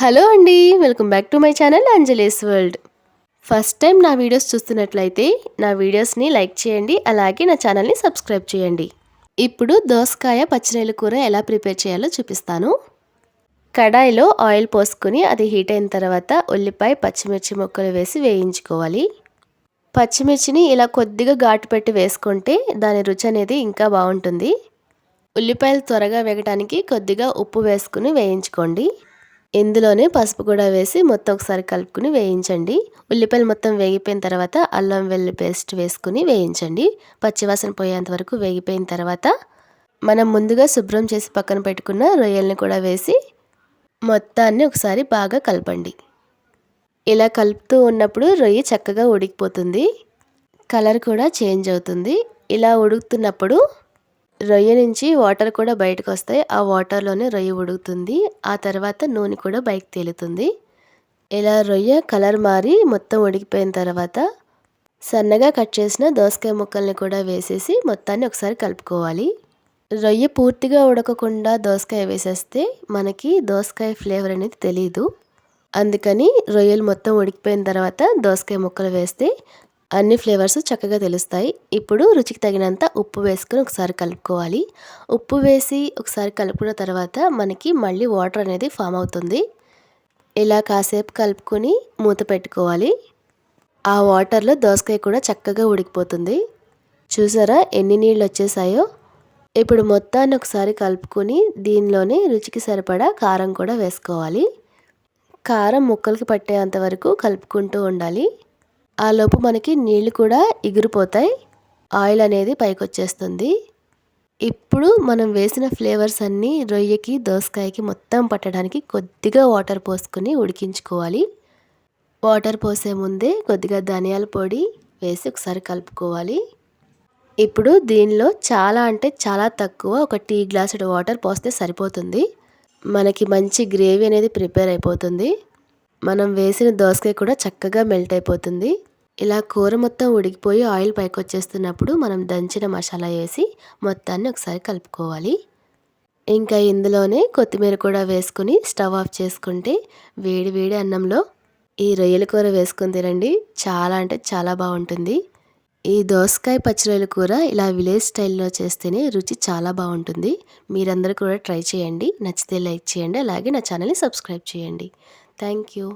Hello అండి welcome back to my channel Anjali's world. First time నా videos చూస్తున్నట్లయితే నా వీడియోస్ని లైక్ చేయండి అలాగే నా ఛానల్ని సబ్స్క్రైబ్ చేయండి. ఇప్పుడు దోసకాయ పచ్చిరొయ్యల కూర ఎలా ప్రిపేర్ చేయాలో చూపిస్తాను. కడాయిలో ఆయిల్ పోసుకొని అది హీట్ అయిన తర్వాత ఉల్లిపాయ పచ్చిమిర్చి ముక్కలు వేసి వేయించుకోవాలి. పచ్చిమిర్చిని ఇలా కొద్దిగా ఘాటు పెట్టి వేసుకుంటే దాని రుచి అనేది ఇంకా బాగుంటుంది. ఉల్లిపాయలు త్వరగా వేగటానికి కొద్దిగా ఉప్పు వేసుకుని వేయించుకోండి. ఇందులోనే పసుపు కూడా వేసి మొత్తం ఒకసారి కలుపుకుని వేయించండి. ఉల్లిపాయలు మొత్తం వేగిపోయిన తర్వాత అల్లం వెల్లి పేస్ట్ వేసుకుని వేయించండి. పచ్చివాసన పోయేంత వరకు వేగిపోయిన తర్వాత మనం ముందుగా శుభ్రం చేసి పక్కన పెట్టుకున్న రొయ్యల్ని కూడా వేసి మొత్తాన్ని ఒకసారి బాగా కలపండి. ఇలా కలుపుతూ ఉన్నప్పుడు రొయ్య చక్కగా ఉడికిపోతుంది. కలర్ కూడా చేంజ్ అవుతుంది. ఇలా ఉడుకుతున్నప్పుడు రొయ్య నుంచి వాటర్ కూడా బయటకు వస్తాయి ఆ వాటర్లోనే రొయ్య ఉడుకుతుంది. ఆ తర్వాత నూనె కూడా బయటకు తేలుతుంది. ఇలా రొయ్య కలర్ మారి మొత్తం ఉడికిపోయిన తర్వాత సన్నగా కట్ చేసిన దోసకాయ ముక్కల్ని కూడా వేసేసి మొత్తాన్ని ఒకసారి కలుపుకోవాలి. రొయ్య పూర్తిగా ఉడకకుండా దోసకాయ వేసేస్తే మనకి దోసకాయ ఫ్లేవర్ అనేది తెలియదు అందుకని రొయ్యలు మొత్తం ఉడికిపోయిన తర్వాత దోసకాయ ముక్కలు వేస్తే అన్ని ఫ్లేవర్స్ చక్కగా తెలుస్తాయి. ఇప్పుడు రుచికి తగినంత ఉప్పు వేసుకొని ఒకసారి కలుపుకోవాలి. ఉప్పు వేసి ఒకసారి కలుపుకున్న తర్వాత మనకి మళ్ళీ వాటర్ అనేది ఫామ్ అవుతుంది. ఇలా కాసేపు కలుపుకొని మూత పెట్టుకోవాలి. ఆ వాటర్లో దోసకాయ కూడా చక్కగా ఉడికిపోతుంది. చూసారా ఎన్ని నీళ్ళు వచ్చేసాయో? ఇప్పుడు మొత్తాన్ని ఒకసారి కలుపుకొని దీనిలోనే రుచికి సరిపడా కారం కూడా వేసుకోవాలి. కారం ముక్కలకి పట్టేంత వరకు కలుపుకుంటూ ఉండాలి. ఆ లోపు మనకి నీళ్ళు కూడా ఎగిరిపోతాయి. ఆయిల్ అనేది పైకి వచ్చేస్తుంది ఇప్పుడు మనం వేసిన ఫ్లేవర్స్ అన్నీ రొయ్యకి దోసకాయకి మొత్తం పట్టడానికి కొద్దిగా వాటర్ పోసుకొని ఉడికించుకోవాలి. వాటర్ పోసే ముందే కొద్దిగా ధనియాల పొడి వేసి ఒకసారి కలుపుకోవాలి. ఇప్పుడు దీనిలో చాలా అంటే చాలా తక్కువ ఒక టీ గ్లాసుడు వాటర్ పోస్తే సరిపోతుంది. మనకి మంచి గ్రేవీ అనేది ప్రిపేర్ అయిపోతుంది. మనం వేసిన దోసకాయ కూడా చక్కగా మెల్ట్ అయిపోతుంది. ఇలా కూర మొత్తం ఉడికిపోయి ఆయిల్ పైకి వచ్చేస్తున్నప్పుడు మనం దంచిన మసాలా వేసి మొత్తాన్ని ఒకసారి కలుపుకోవాలి. ఇంకా ఇందులోనే కొత్తిమీర కూడా వేసుకుని స్టవ్ ఆఫ్ చేసుకుంటే వేడి వేడి అన్నంలో ఈ రొయ్యల కూర వేసుకుని తినండి. చాలా అంటే చాలా బాగుంటుంది. ఈ దోసకాయ పచ్చిరొయ్యల కూర ఇలా విలేజ్ స్టైల్లో చేస్తేనే రుచి చాలా బాగుంటుంది. మీరందరూ కూడా ట్రై చేయండి. నచ్చితే లైక్ చేయండి. అలాగే నా ఛానల్ని సబ్స్క్రైబ్ చేయండి. Thank you.